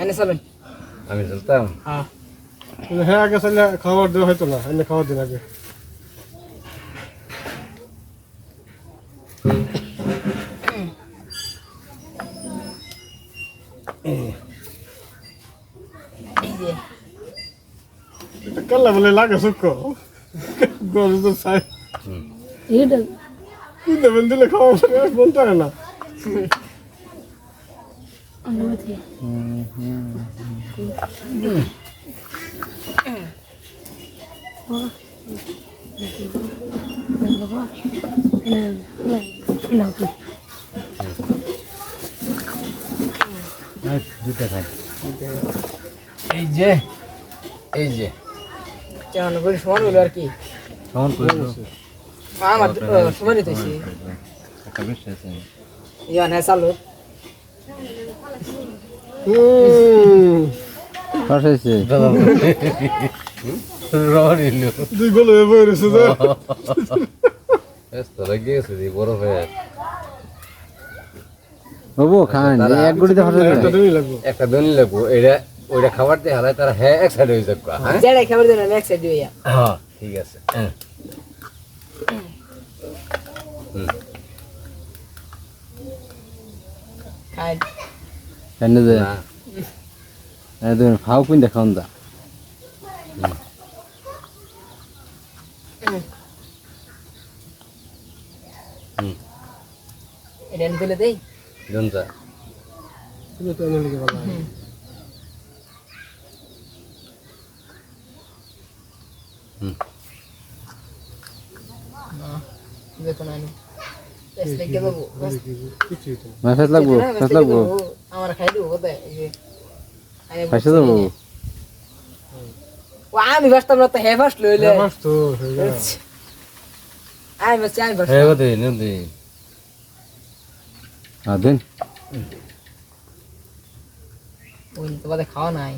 এনে চলেন। আমি চলতাম। হ্যাঁ। হ্যাঁ আগে চাইলে খাবার দেওয়া হয়তো না এনে খাবার দিন আগে। কাল্লা বলে লাগে সুখ গরু তো চাই। এটা দিলে খাওয়া বলতে হয় না। এই যে এই যে। কেমন করে সমান হলো আর কি? কেমন করে আমার সমানই তো ইয়া না চালু পাঠাইছে দুই গোল হয়ে বড় হয়ে। বাবু খান এক গুড়িতে একটা দনি লাগবো। এটা ওইটা খাবার দিয়ে হালায় তারা হ্যাঁ এক সাইড হয়ে যাবে হ্যাঁ? যেটাই খাবার দেন এক সাইড হ্যাঁ ঠিক আছে। হ্যাঁ। খাই কেন যে না তুমি ফাও কুইন দেখান দা এনে তুলে দেই জনতা তুমি তো এনে লিখে ভালো বেশ কিছু হইতো না মাছ লাগবো মাছ লাগবো আমার খাই দেবো কোথায় এই যে আমি বাসতাম না তো হে ফার্স্ট লইলে হ্যাঁ, বাস তো হয়ে গেল আমি বাসছি আমি বাসতাম হ্যাঁ বদে নদী হ্যাঁ দিন ওই তো বাদে খাওয়া নাই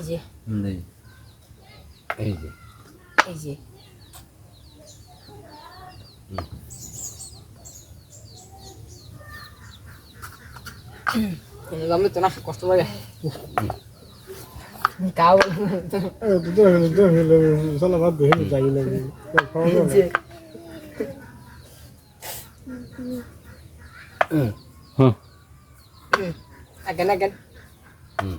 এই যে। এই যে। এই যে। আমি তো না কষ্ট লাগে। কাউ দেখে দেখে সালা বাদ দিয়ে যাই না খাওয়া যাবে যে। হ্যাঁ again again হুম।